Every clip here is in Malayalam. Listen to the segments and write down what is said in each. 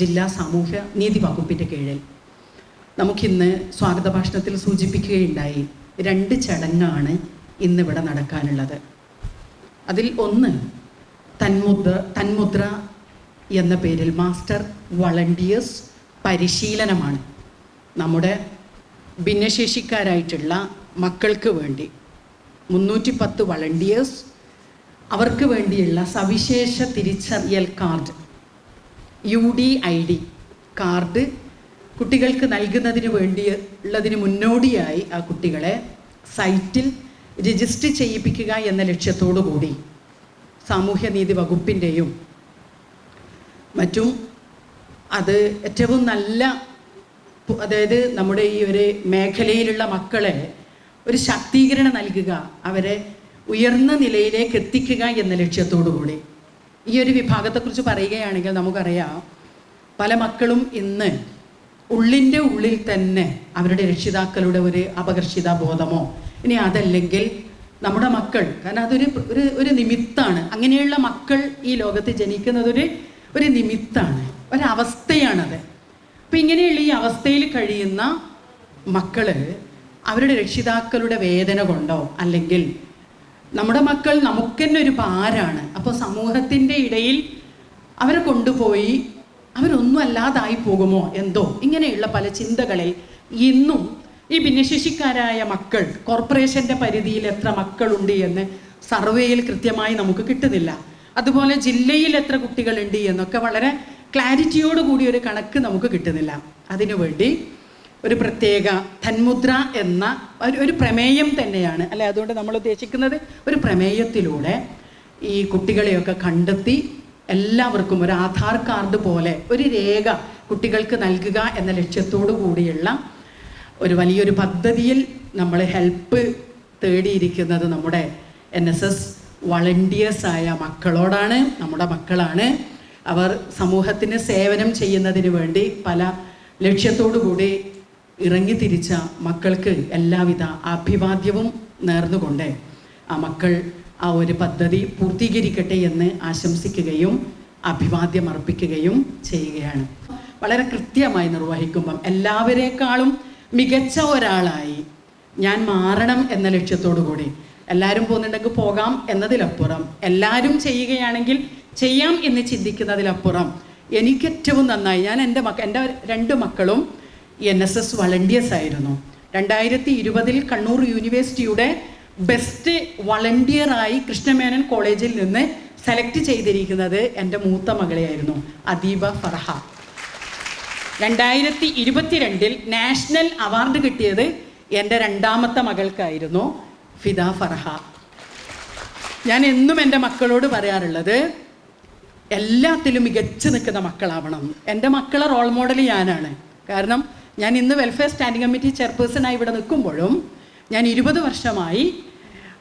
ജില്ലാ സാമൂഹ്യ നീതി വകുപ്പിന്റെ കീഴിൽ നമുക്കിന്ന് സ്വാഗത ഭാഷണത്തിൽ സൂചിപ്പിക്കുകയുണ്ടായി രണ്ട് ചടങ്ങാണ് ഇന്നിവിടെ നടക്കാനുള്ളത്. അതിൽ ഒന്ന് തന്മുദ്ര തന്മുദ്ര എന്ന പേരിൽ മാസ്റ്റർ വളണ്ടിയേഴ്സ് പരിശീലനമാണ്. നമ്മുടെ ഭിന്നശേഷിക്കാരായിട്ടുള്ള മക്കൾക്ക് വേണ്ടി മുന്നൂറ്റി പത്ത് വളണ്ടിയേഴ്സ് അവർക്ക് വേണ്ടിയുള്ള സവിശേഷ തിരിച്ചറിയൽ card U D I D card കുട്ടികൾക്ക് നൽകുന്നതിന് വേണ്ടി ഉള്ളതിന് മുന്നോടിയായി ആ കുട്ടികളെ സൈറ്റിൽ രജിസ്റ്റർ ചെയ്യിപ്പിക്കുക എന്ന ലക്ഷ്യത്തോടു കൂടി സാമൂഹ്യനീതി വകുപ്പിന്റെയും മറ്റും അത് ഏറ്റവും നല്ല അതായത് നമ്മുടെ ഈ ഒരു മേഖലയിലുള്ള മക്കളെ ഒരു ശാക്തീകരണം നൽകുക അവരെ ഉയർന്ന നിലയിലേക്ക് എത്തിക്കുക എന്ന ലക്ഷ്യത്തോടു കൂടി. ഈ ഒരു വിഭാഗത്തെക്കുറിച്ച് പറയുകയാണെങ്കിൽ നമുക്കറിയാം പല മക്കളും ഇന്ന് ഉള്ളിന്റെ ഉള്ളിൽ തന്നെ അവരുടെ രക്ഷിതാക്കളുടെ ഒരു അപകർഷിത ബോധമോ ഇനി അതല്ലെങ്കിൽ നമ്മുടെ മക്കൾ കാരണം അതൊരു ഒരു ഒരു നിമിത്താണ് അങ്ങനെയുള്ള മക്കൾ ഈ ലോകത്ത് ജനിക്കുന്നതൊരു ഒരു നിമിത്താണ് ഒരവസ്ഥയാണത്. അപ്പം ഇങ്ങനെയുള്ള ഈ അവസ്ഥയിൽ കഴിയുന്ന മക്കൾ അവരുടെ രക്ഷിതാക്കളുടെ വേദന കൊണ്ടോ അല്ലെങ്കിൽ നമ്മുടെ മക്കൾ നമുക്ക് തന്നെ ഒരു ഭാരാണ് അപ്പോൾ സമൂഹത്തിന്റെ ഇടയിൽ അവരെ കൊണ്ടുപോയി അവരൊന്നും അല്ലാതായി പോകുമോ എന്തോ ഇങ്ങനെയുള്ള പല ചിന്തകളിൽ ഇന്നും ഈ ഭിന്നശേഷിക്കാരായ മക്കൾ കോർപ്പറേഷന്റെ പരിധിയിൽ എത്ര മക്കളുണ്ട് എന്ന് സർവേയിൽ കൃത്യമായി നമുക്ക് കിട്ടുന്നില്ല. അതുപോലെ ജില്ലയിൽ എത്ര കുട്ടികളുണ്ട് എന്നൊക്കെ വളരെ ക്ലാരിറ്റിയോട് കൂടി ഒരു കണക്ക് നമുക്ക് കിട്ടുന്നില്ല. അതിനുവേണ്ടി ഒരു പ്രത്യേക തന്മുദ്ര എന്ന ഒരു ഒരു പ്രമേയം തന്നെയാണ്. അല്ലെ? അതുകൊണ്ട് നമ്മൾ ഉദ്ദേശിക്കുന്നത് ഒരു പ്രമേയത്തിലൂടെ ഈ കുട്ടികളെയൊക്കെ കണ്ടെത്തി എല്ലാവർക്കും ഒരു ആധാർ കാർഡ് പോലെ ഒരു രേഖ കുട്ടികൾക്ക് നൽകുക എന്ന ലക്ഷ്യത്തോടു കൂടിയുള്ള ഒരു വലിയൊരു പദ്ധതിയിൽ നമ്മൾ ഹെൽപ്പ് തേടിയിരിക്കുന്നത് നമ്മുടെ എൻ എസ് എസ് വളണ്ടിയേഴ്സായ മക്കളോടാണ് നമ്മുടെ മക്കളാണ്. അവർ സമൂഹത്തിന് സേവനം ചെയ്യുന്നതിന് വേണ്ടി പല ലക്ഷ്യത്തോടു കൂടി ഇറങ്ങി തിരിച്ച മക്കൾക്ക് എല്ലാവിധ അഭിവാദ്യവും നേർന്നുകൊണ്ട് ആ മക്കൾ ആ ഒരു പദ്ധതി പൂർത്തീകരിക്കട്ടെ എന്ന് ആശംസിക്കുകയും അഭിവാദ്യം അർപ്പിക്കുകയും ചെയ്യുകയാണ്. വളരെ കൃത്യമായി നിർവഹിക്കുമ്പം എല്ലാവരേക്കാളും മികച്ച ഒരാളായി ഞാൻ മാറണം എന്ന ലക്ഷ്യത്തോടു കൂടി എല്ലാവരും പോകുന്നുണ്ടെങ്കിൽ പോകാം എന്നതിലപ്പുറം എല്ലാവരും ചെയ്യുകയാണെങ്കിൽ ചെയ്യാം എന്ന് ചിന്തിക്കുന്നതിലപ്പുറം എനിക്ക് ഏറ്റവും നന്നായി ഞാൻ എന്റെ മക്ക എന്റെ രണ്ട് മക്കളും എൻ എസ് എസ് വളണ്ടിയേഴ്സ് ആയിരുന്നു. രണ്ടായിരത്തി ഇരുപതിൽ കണ്ണൂർ യൂണിവേഴ്സിറ്റിയുടെ ബെസ്റ്റ് വളണ്ടിയറായി കൃഷ്ണമേനൻ കോളേജിൽ നിന്ന് സെലക്ട് ചെയ്തിരിക്കുന്നത് എന്റെ മൂത്ത മകളെയായിരുന്നു അദീബ ഫർഹ. രണ്ടായിരത്തി ഇരുപത്തിരണ്ടിൽ നാഷണൽ അവാർഡ് കിട്ടിയത് എന്റെ രണ്ടാമത്തെ മകൾക്കായിരുന്നു ഫിദ ഫർഹ. ഞാൻ എന്നും എന്റെ മക്കളോട് പറയാറുള്ളത് എല്ലാത്തിലും മികച്ചു നിൽക്കുന്ന മക്കളാവണം. എന്റെ മക്കളെ റോൾ മോഡൽ ഞാനാണ്. കാരണം ഞാൻ ഇന്ന് വെൽഫെയർ സ്റ്റാൻഡിംഗ് കമ്മിറ്റി ചെയർപേഴ്സണായി ഇവിടെ നിൽക്കുമ്പോഴും ഞാൻ ഇരുപത് വർഷമായി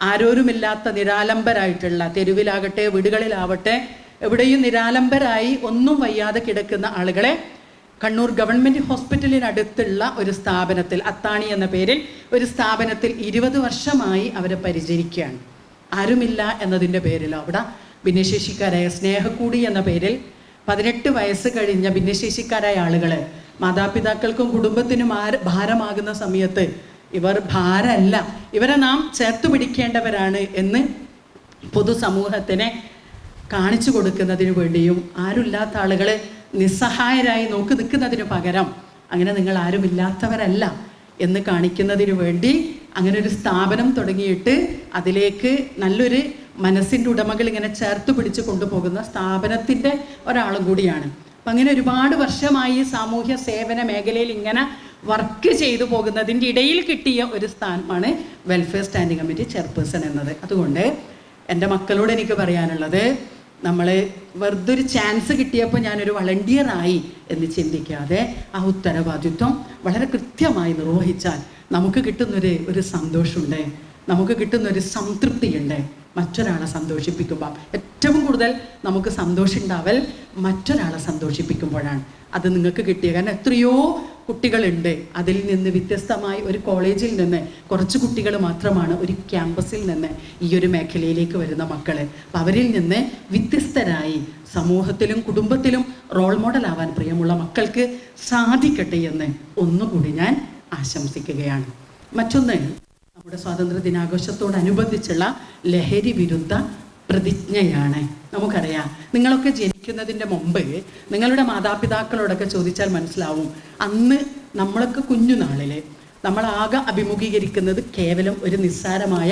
ആരോരുമില്ലാത്ത നിരാലംബരായിട്ടുള്ള തെരുവിലാകട്ടെ വീടുകളിലാവട്ടെ എവിടെയും നിരാലംബരായി ഒന്നും വയ്യാതെ കിടക്കുന്ന ആളുകളെ കണ്ണൂർ ഗവൺമെന്റ് ഹോസ്പിറ്റലിനടുത്തുള്ള ഒരു സ്ഥാപനത്തിൽ അത്താണി എന്ന പേരിൽ ഒരു സ്ഥാപനത്തിൽ ഇരുപത് വർഷമായി അവരെ പരിചരിക്കുകയാണ്. ആരുമില്ല എന്നതിന്റെ പേരിൽ അവിടെ ഭിന്നശേഷിക്കാരായ സ്നേഹക്കൂടി എന്ന പേരിൽ പതിനെട്ട് വയസ്സ് കഴിഞ്ഞ ഭിന്നശേഷിക്കാരായ ആളുകൾ മാതാപിതാക്കൾക്കും കുടുംബത്തിനും ഭാരമാകുന്ന സമയത്ത് ഇവർ ഭാരമല്ല ഇവരെ നാം ചേർത്ത് പിടിക്കേണ്ടവരാണ് എന്ന് പൊതുസമൂഹത്തിനെ കാണിച്ചു കൊടുക്കുന്നതിന് വേണ്ടിയും ആരുമില്ലാത്ത ആളുകൾ നിസ്സഹായരായി നോക്കി നിൽക്കുന്നതിന് പകരം അങ്ങനെ നിങ്ങൾ ആരുമില്ലാത്തവരല്ല എന്ന് കാണിക്കുന്നതിന് വേണ്ടി അങ്ങനെ ഒരു സ്ഥാപനം തുടങ്ങിയിട്ട് അതിലേക്ക് നല്ലൊരു മനസ്സിന്റെ ഉടമകൾ ഇങ്ങനെ ചേർത്ത് പിടിച്ച് കൊണ്ടുപോകുന്ന സ്ഥാപനത്തിന്റെ ഒരാളും കൂടിയാണ്. അപ്പം അങ്ങനെ ഒരുപാട് വർഷമായി സാമൂഹ്യ സേവന മേഖലയിൽ ഇങ്ങനെ വർക്ക് ചെയ്തു പോകുന്നതിന്റെ ഇടയിൽ കിട്ടിയ ഒരു സ്ഥാനമാണ് വെൽഫെയർ സ്റ്റാൻഡിംഗ് കമ്മിറ്റി ചെയർപേഴ്സൺ എന്നത്. അതുകൊണ്ട് എന്റെ മക്കളോട് എനിക്ക് പറയാനുള്ളത് നമ്മൾ വെറുതെ ഒരു ചാൻസ് കിട്ടിയപ്പോൾ ഞാനൊരു വളണ്ടിയറായി എന്ന് ചിന്തിക്കാതെ ആ ഉത്തരവാദിത്വം വളരെ കൃത്യമായി നിർവഹിച്ചാൽ നമുക്ക് കിട്ടുന്നൊരു ഒരു സന്തോഷമുണ്ട്. നമുക്ക് കിട്ടുന്നൊരു സംതൃപ്തിയുണ്ട്. മറ്റൊരാളെ സന്തോഷിപ്പിക്കുമ്പോൾ ഏറ്റവും കൂടുതൽ നമുക്ക് സന്തോഷം ഉണ്ടാവൽ മറ്റൊരാളെ സന്തോഷിപ്പിക്കുമ്പോഴാണ്. അത് നിങ്ങൾക്ക് കിട്ടിയ കാരണം എത്രയോ കുട്ടികളുണ്ട്. അതിൽ നിന്ന് വ്യത്യസ്തമായി ഒരു കോളേജിൽ നിന്ന് കുറച്ച് കുട്ടികൾ മാത്രമാണ് ഒരു ക്യാമ്പസിൽ നിന്ന് ഈ ഒരു മേഖലയിലേക്ക് വരുന്ന മക്കൾ അപ്പം അവരിൽ നിന്ന് വ്യത്യസ്തരായി സമൂഹത്തിലും കുടുംബത്തിലും റോൾ മോഡൽ ആവാൻ പ്രിയമുള്ള മക്കൾക്ക് സാധിക്കട്ടെ എന്ന് ഒന്നുകൂടി ഞാൻ ആശംസിക്കുകയാണ്. മറ്റൊന്ന് നമ്മുടെ സ്വാതന്ത്ര്യ ദിനാഘോഷത്തോടനുബന്ധിച്ചുള്ള ലഹരി വിരുദ്ധ പ്രതിജ്ഞയാണ്. നമുക്കറിയാം നിങ്ങളൊക്കെ ജനിക്കുന്നതിന്റെ മുമ്പ് നിങ്ങളുടെ മാതാപിതാക്കളോടൊക്കെ ചോദിച്ചാൽ മനസ്സിലാവും അന്ന് നമ്മളൊക്കെ കുഞ്ഞുനാളിൽ നമ്മളാകെ അഭിമുഖീകരിക്കുന്നത് കേവലം ഒരു നിസ്സാരമായ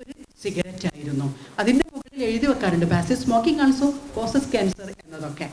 ഒരു സിഗരറ്റ് ആയിരുന്നു അതിന്റെ മുകളിൽ എഴുതി വെക്കാറുണ്ട് passive smoking also causes cancer എന്നതൊക്കെ.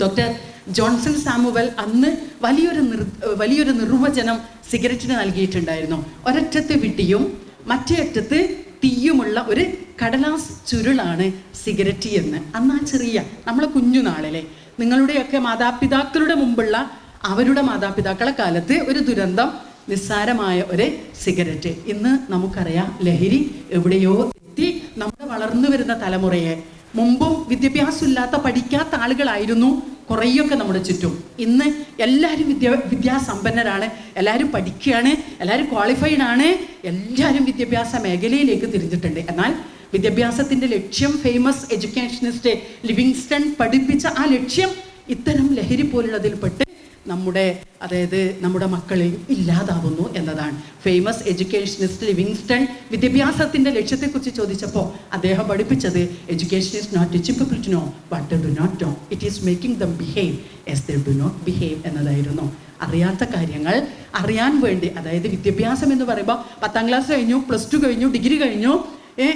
ഡോക്ടർ ജോൺസൺ സാമുവൽ അന്ന് വലിയൊരു നിർ വലിയൊരു നിർവചനം സിഗരറ്റിന് നൽകിയിട്ടുണ്ടായിരുന്നു. ഒരറ്റത്ത് വിട്ടിയും മറ്റേ അറ്റത്ത് തീയുമുള്ള ഒരു കടലാസ് ചുരുളാണ് സിഗരറ്റ് എന്ന്. അന്ന് ആ ചെറിയ നമ്മളെ കുഞ്ഞുനാളിലെ നിങ്ങളുടെയൊക്കെ മാതാപിതാക്കളുടെ മുമ്പുള്ള അവരുടെ മാതാപിതാക്കളെ കാലത്ത് ഒരു ദുരന്തം നിസ്സാരമായ ഒരു സിഗരറ്റ്. ഇന്ന് നമുക്കറിയാം ലഹരി എവിടെയോ എത്തി നമ്മുടെ വളർന്നു വരുന്ന തലമുറയെ മുമ്പും വിദ്യാഭ്യാസമില്ലാത്ത പഠിക്കാത്ത ആളുകളായിരുന്നു കുറേയൊക്കെ നമ്മുടെ ചുറ്റും. ഇന്ന് എല്ലാവരും വിദ്യാ വിദ്യാസമ്പന്നരാണ് എല്ലാവരും പഠിക്കുകയാണ് എല്ലാവരും ക്വാളിഫൈഡ് ആണ് എല്ലാവരും വിദ്യാഭ്യാസ മേഖലയിലേക്ക് തിരിഞ്ഞിട്ടുണ്ട്. എന്നാൽ വിദ്യാഭ്യാസത്തിന്റെ ലക്ഷ്യം ഫേമസ് എഡ്യൂക്കേഷനിസ്റ്റ് ലിവിങ്സ്റ്റൺ പഠിപ്പിച്ച ആ ലക്ഷ്യം ഇത്തരം ലഹരി പോലുള്ളതിൽപ്പെട്ട് നമ്മുടെ അതായത് നമ്മുടെ മക്കളിൽ ഇല്ലാതാവുന്നു എന്നതാണ്. ഫേമസ് എഡ്യൂക്കേഷനിസ്റ്റ് ലിവിങ്സ്റ്റൺ വിദ്യാഭ്യാസത്തിന്റെ ലക്ഷ്യത്തെക്കുറിച്ച് ചോദിച്ചപ്പോൾ അദ്ദേഹം പഠിപ്പിച്ചത് education is not teaching people to know but do not know it is making them behave as they do not behave എന്നതായിരുന്നു. അറിയാത്ത കാര്യങ്ങൾ അറിയാൻ വേണ്ടി അതായത് വിദ്യാഭ്യാസം എന്ന് പറയുമ്പോൾ പത്താം ക്ലാസ് കഴിഞ്ഞു പ്ലസ് ടു കഴിഞ്ഞു ഡിഗ്രി കഴിഞ്ഞു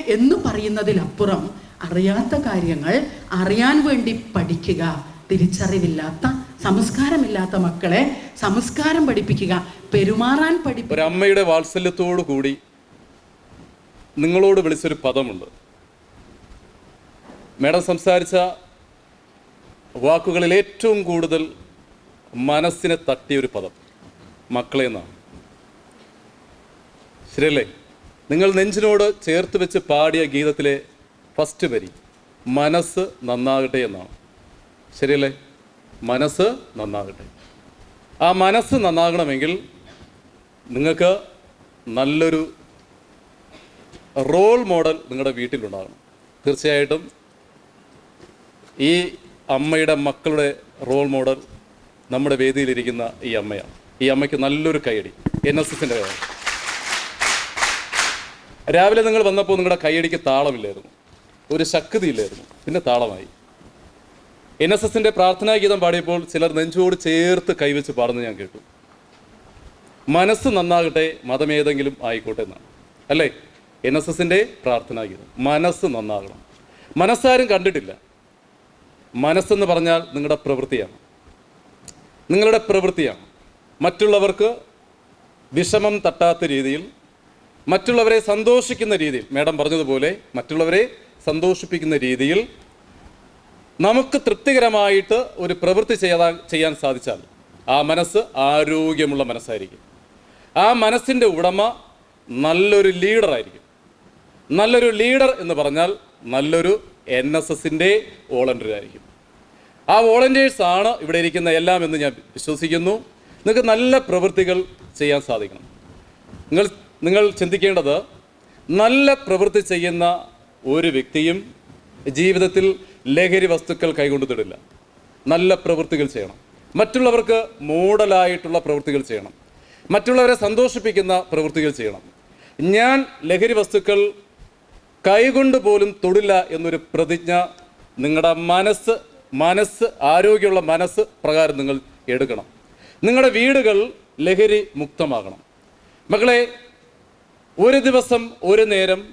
എന്ന് പറയുന്നതിലപ്പുറം അറിയാത്ത കാര്യങ്ങൾ അറിയാൻ വേണ്ടി പഠിക്കുക തിരിച്ചറിവില്ലാത്ത സംസ്കാരമില്ലാത്ത മക്കളെ സംസ്കാരം പഠിപ്പിക്കുക പെരുമാറാൻ പഠിപ്പിക്കുക അമ്മയുടെ വാത്സല്യത്തോടു കൂടി നിങ്ങളോട് വിളിച്ചൊരു പദമുണ്ട്. മേഡം സംസാരിച്ച വാക്കുകളിൽ ഏറ്റവും കൂടുതൽ മനസ്സിനെ തട്ടിയ ഒരു പദം മക്കളെ എന്നാണ്. ശരിയല്ലേ? നിങ്ങൾ നെഞ്ചിനോട് ചേർത്ത് വെച്ച് പാടിയ ഗീതത്തിലെ ഫസ്റ്റ് വരി മനസ്സ് നന്നാകട്ടെ എന്നാണ്. ശരിയല്ലേ? മനസ്സ് നന്നാകട്ടെ. ആ മനസ്സ് നന്നാകണമെങ്കിൽ നിങ്ങൾക്ക് നല്ലൊരു റോൾ മോഡൽ നിങ്ങളുടെ വീട്ടിലുണ്ടാകണം. തീർച്ചയായിട്ടും ഈ അമ്മയുടെ മക്കളുടെ റോൾ മോഡൽ നമ്മുടെ വേദിയിലിരിക്കുന്ന ഈ അമ്മയാണ്. ഈ അമ്മയ്ക്ക് നല്ലൊരു കൈയടി. എൻ എസ് എസിന്റെ രാവിലെ നിങ്ങൾ വന്നപ്പോൾ നിങ്ങളുടെ കൈയടിക്ക് താളമില്ലായിരുന്നു. ഒരു ശക്തിയില്ലായിരുന്നു. പിന്നെ താളമായി. എൻ എസ് എസിന്റെ പ്രാർത്ഥനാ ഗീതം പാടിയപ്പോൾ ചിലർ നെഞ്ചോട് ചേർത്ത് കൈവച്ച് പാടുന്നത് ഞാൻ കേട്ടു. മനസ്സ് നന്നാകട്ടെ മതമേതെങ്കിലും ആയിക്കോട്ടെ എന്നാണ്. അല്ലേ? എൻ എസ് എസിന്റെ പ്രാർത്ഥനാ ഗീതം മനസ്സ് നന്നാകണം. മനസ്സാരും കണ്ടിട്ടില്ല. മനസ്സെന്ന് പറഞ്ഞാൽ നിങ്ങളുടെ പ്രവൃത്തിയാണ്. നിങ്ങളുടെ പ്രവൃത്തിയാണ്. മറ്റുള്ളവർക്ക് വിഷമം തട്ടാത്ത രീതിയിൽ മറ്റുള്ളവരെ സന്തോഷിക്കുന്ന രീതിയിൽ മേഡം പറഞ്ഞതുപോലെ മറ്റുള്ളവരെ സന്തോഷിപ്പിക്കുന്ന രീതിയിൽ നമുക്ക് തൃപ്തികരമായിട്ട് ഒരു പ്രവൃത്തി ചെയ്യാൻ ചെയ്യാൻ സാധിച്ചാൽ ആ മനസ്സ് ആരോഗ്യമുള്ള മനസ്സായിരിക്കും. ആ മനസ്സിന്റെ ഉടമ നല്ലൊരു ലീഡറായിരിക്കും നല്ലൊരു ലീഡർ എന്ന് പറഞ്ഞാൽ നല്ലൊരു എൻ എസ് എസിന്റെ വോളണ്ടിയറായിരിക്കും ആ വോളണ്ടിയേഴ്സ് ആണ് ഇവിടെ ഇരിക്കുന്ന എല്ലാം എന്ന് ഞാൻ വിശ്വസിക്കുന്നു. നിങ്ങൾക്ക് നല്ല പ്രവൃത്തികൾ ചെയ്യാൻ സാധിക്കണം. നിങ്ങൾ നിങ്ങൾ ചിന്തിക്കേണ്ടത് നല്ല പ്രവൃത്തി ചെയ്യുന്ന ഒരു വ്യക്തിയും ജീവിതത്തിൽ ലഹരി വസ്തുക്കൾ കൈകൊണ്ട് തൊടില്ല. നല്ല പ്രവൃത്തികൾ ചെയ്യണം. മറ്റുള്ളവർക്ക് മോഡലായിട്ടുള്ള പ്രവൃത്തികൾ ചെയ്യണം. മറ്റുള്ളവരെ സന്തോഷിപ്പിക്കുന്ന പ്രവൃത്തികൾ ചെയ്യണം. ഞാൻ ലഹരി വസ്തുക്കൾ കൈകൊണ്ട് പോലും തൊടില്ല എന്നൊരു പ്രതിജ്ഞ നിങ്ങളുടെ മനസ്സ് മനസ്സ് ആരോഗ്യമുള്ള മനസ്സ് പ്രകാരം നിങ്ങൾ എടുക്കണം. നിങ്ങളുടെ വീടുകൾ ലഹരി മുക്തമാകണം. മക്കളെ ഒരു ദിവസം ഒരു നേരം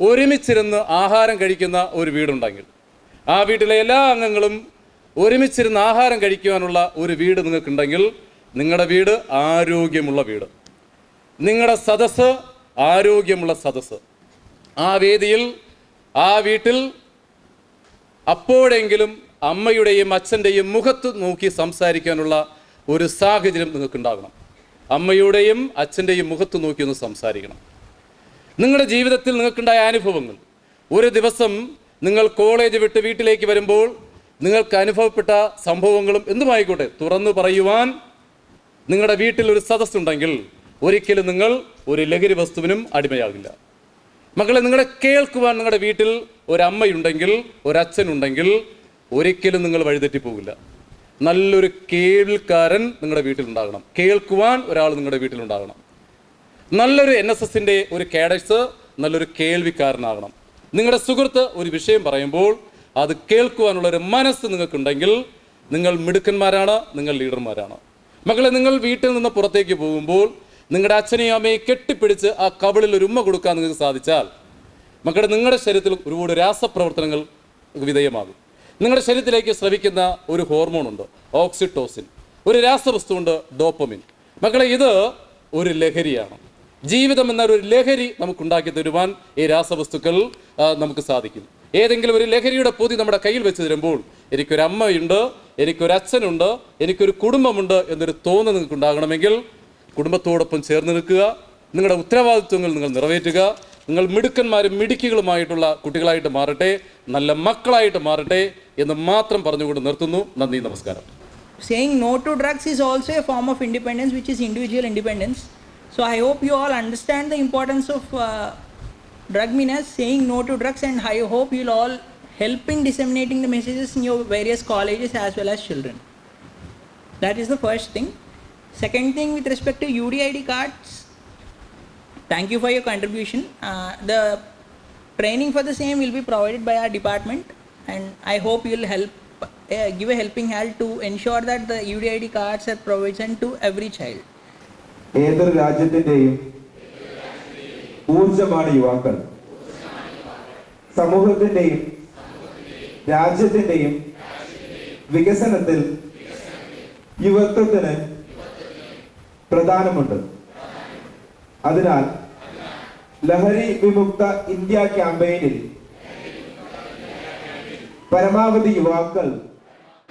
ഒരുമിച്ചിരുന്ന് ആഹാരം കഴിക്കുന്ന ഒരു വീടുണ്ടെങ്കിൽ ആ വീട്ടിലെ എല്ലാ അംഗങ്ങളും ഒരുമിച്ചിരുന്ന് ആഹാരം കഴിക്കുവാനുള്ള ഒരു വീട് നിങ്ങൾക്കുണ്ടെങ്കിൽ നിങ്ങളുടെ വീട് ആരോഗ്യമുള്ള വീട്. നിങ്ങളുടെ സദസ്സ് ആരോഗ്യമുള്ള സദസ്സ്. ആ വേദിയിൽ ആ വീട്ടിൽ അപ്പോഴെങ്കിലും അമ്മയുടെയും അച്ഛന്റെയും മുഖത്ത് നോക്കി സംസാരിക്കാനുള്ള ഒരു സാഹചര്യം നിങ്ങൾക്കുണ്ടാകണം. അമ്മയുടെയും അച്ഛന്റെയും മുഖത്ത് നോക്കി ഒന്ന് സംസാരിക്കണം. നിങ്ങളുടെ ജീവിതത്തിൽ നിങ്ങൾക്കുണ്ടായ അനുഭവങ്ങൾ. ഒരു ദിവസം നിങ്ങൾ കോളേജ് വിട്ട് വീട്ടിലേക്ക് വരുമ്പോൾ നിങ്ങൾക്ക് അനുഭവപ്പെട്ട സംഭവങ്ങളും എന്തുമായിക്കോട്ടെ? തുറന്നു പറയുവാൻ നിങ്ങളുടെ വീട്ടിൽ ഒരു സദസ്സുണ്ടെങ്കിൽ ഒരിക്കലും നിങ്ങൾ ഒരു ലഹരി വസ്തുവിനും അടിമയാകില്ല. മക്കളെ നിങ്ങളെ കേൾക്കുവാൻ നിങ്ങളുടെ വീട്ടിൽ ഒരമ്മയുണ്ടെങ്കിൽ ഒരച്ഛനുണ്ടെങ്കിൽ ഒരിക്കലും നിങ്ങൾ വഴിതെറ്റി പോകില്ല നല്ലൊരു കേൾക്കാരൻ നിങ്ങളുടെ വീട്ടിലുണ്ടാകണം. കേൾക്കുവാൻ ഒരാൾ നിങ്ങളുടെ വീട്ടിലുണ്ടാകണം. നല്ലൊരു എൻ എസ് എസിന്റെ ഒരു കേഡറ്റ്സ് നല്ലൊരു കേൾവിക്കാരനാകണം. നിങ്ങളുടെ സുഹൃത്ത് ഒരു വിഷയം പറയുമ്പോൾ അത് കേൾക്കുവാനുള്ള ഒരു മനസ്സ് നിങ്ങൾക്കുണ്ടെങ്കിൽ നിങ്ങൾ മിടുക്കന്മാരാണ് നിങ്ങൾ ലീഡർമാരാണ്. മക്കളെ നിങ്ങൾ വീട്ടിൽ നിന്ന് പുറത്തേക്ക് പോകുമ്പോൾ നിങ്ങളുടെ അച്ഛനെയും അമ്മയെ കെട്ടിപ്പിടിച്ച് ആ കവിളിൽ ഒരു ഉമ്മ കൊടുക്കാൻ നിങ്ങൾക്ക് സാധിച്ചാൽ മക്കളുടെ നിങ്ങളുടെ ശരീരത്തിൽ ഒരുപാട് രാസപ്രവർത്തനങ്ങൾ വിധേയമാകും. നിങ്ങളുടെ ശരീരത്തിലേക്ക് ശ്രവിക്കുന്ന ഒരു ഹോർമോൺ ഉണ്ട് ഓക്സിറ്റോസിൻ. ഒരു രാസവസ്തുവുണ്ട് ഡോപ്പമിൻ. മക്കളെ ഇത് ഒരു ലഹരിയാണ്. ജീവിതം എന്നൊരു ലഹരി നമുക്കുണ്ടാക്കി തരുവാൻ ഈ രാസവസ്തുക്കൾ നമുക്ക് സാധിക്കും. ഏതെങ്കിലും ഒരു ലഹരിയുടെ പൊതി നമ്മുടെ കയ്യിൽ വെച്ച് തരുമ്പോൾ എനിക്കൊരു അമ്മയുണ്ട് എനിക്കൊരു അച്ഛനുണ്ട് എനിക്കൊരു കുടുംബമുണ്ട് എന്നൊരു തോന്നൽ നിങ്ങൾക്ക് ഉണ്ടാകണമെങ്കിൽ കുടുംബത്തോടൊപ്പം ചേർന്ന് നിൽക്കുക. നിങ്ങളുടെ ഉത്തരവാദിത്വങ്ങൾ നിങ്ങൾ നിറവേറ്റുക. നിങ്ങൾ മിടുക്കന്മാരും മിടുക്കികളുമായിട്ടുള്ള കുട്ടികളായിട്ട് മാറട്ടെ നല്ല മക്കളായിട്ട് മാറട്ടെ എന്ന് മാത്രം പറഞ്ഞുകൊണ്ട് നിർത്തുന്നു. നന്ദി നമസ്കാരം. Saying no to drugs is also a form of independence which is individual independence. So i hope you all understand the importance of uh, drug menace saying no to drugs and i hope you'll all help in disseminating the messages in your various colleges as well as children. That is the first thing. Second thing with respect to udid cards thank you for your contribution. Uh, the training for the same will be provided by our department and i hope you'll help uh, give a helping hand to ensure that the udid cards are provisioned to every child ഏതൊരു രാജ്യത്തിന്റെയും ഊർജമാണ് യുവാക്കൾ. സമൂഹത്തിന്റെയും രാജ്യത്തിന്റെയും വികസനത്തിൽ യുവത്വത്തിന് പ്രധാനമുണ്ട്. അതിനാൽ ലഹരി വിമുക്ത ഇന്ത്യ ക്യാമ്പയിനിൽ പരമാവധി യുവാക്കൾ